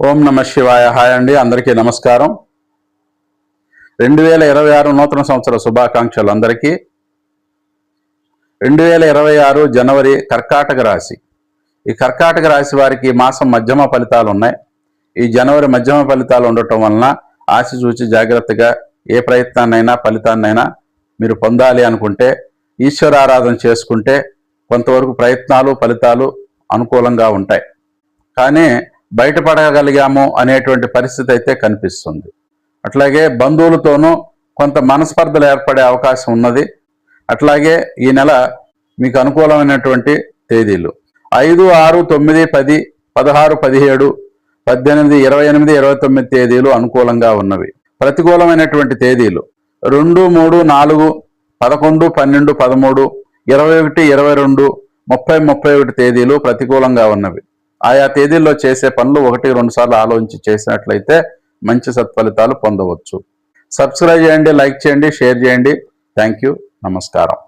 ఓం నమ శివాయ. హాయ్ అండి అందరికీ నమస్కారం. రెండు వేల ఇరవై ఆరు నూతన సంవత్సర శుభాకాంక్షలు అందరికీ. రెండు వేల ఇరవై ఆరు జనవరి కర్కాటక రాశి. ఈ కర్కాటక రాశి వారికి మాసం మధ్యమ ఫలితాలు ఉన్నాయి. ఈ జనవరి మధ్యమ ఫలితాలు ఉండటం వలన ఆశ చూచి జాగ్రత్తగా ఏ ప్రయత్నాన్నైనా ఫలితాన్నైనా మీరు పొందాలి అనుకుంటే ఈశ్వరారాధన చేసుకుంటే కొంతవరకు ప్రయత్నాలు ఫలితాలు అనుకూలంగా ఉంటాయి. కానీ బయటపడగలిగాము అనేటువంటి పరిస్థితి అయితే కనిపిస్తుంది. అట్లాగే బంధువులతోనూ కొంత మనస్పర్ధలు ఏర్పడే అవకాశం ఉన్నది. అట్లాగే ఈ నెల మీకు అనుకూలమైనటువంటి తేదీలు. ఐదు ఆరు తొమ్మిది పది పదహారు పదిహేడు పద్దెనిమిది ఇరవై ఎనిమిది ఇరవై తొమ్మిది తేదీలు అనుకూలంగా ఉన్నవి. ప్రతికూలమైనటువంటి తేదీలు. రెండు మూడు నాలుగు పదకొండు పన్నెండు పదమూడు ఇరవై ఒకటి ఇరవై రెండు ముప్పై ముప్పై ఒకటి తేదీలు ప్రతికూలంగా ఉన్నవి. ఆయా తేదీల్లో చేసే పనులు ఒకటి రెండు సార్లు ఆలోచించి చేసినట్లయితే మంచి సత్ఫలితాలు పొందవచ్చు. సబ్స్క్రైబ్ చేయండి లైక్ చేయండి షేర్ చేయండి. థ్యాంక్ యూ నమస్కారం.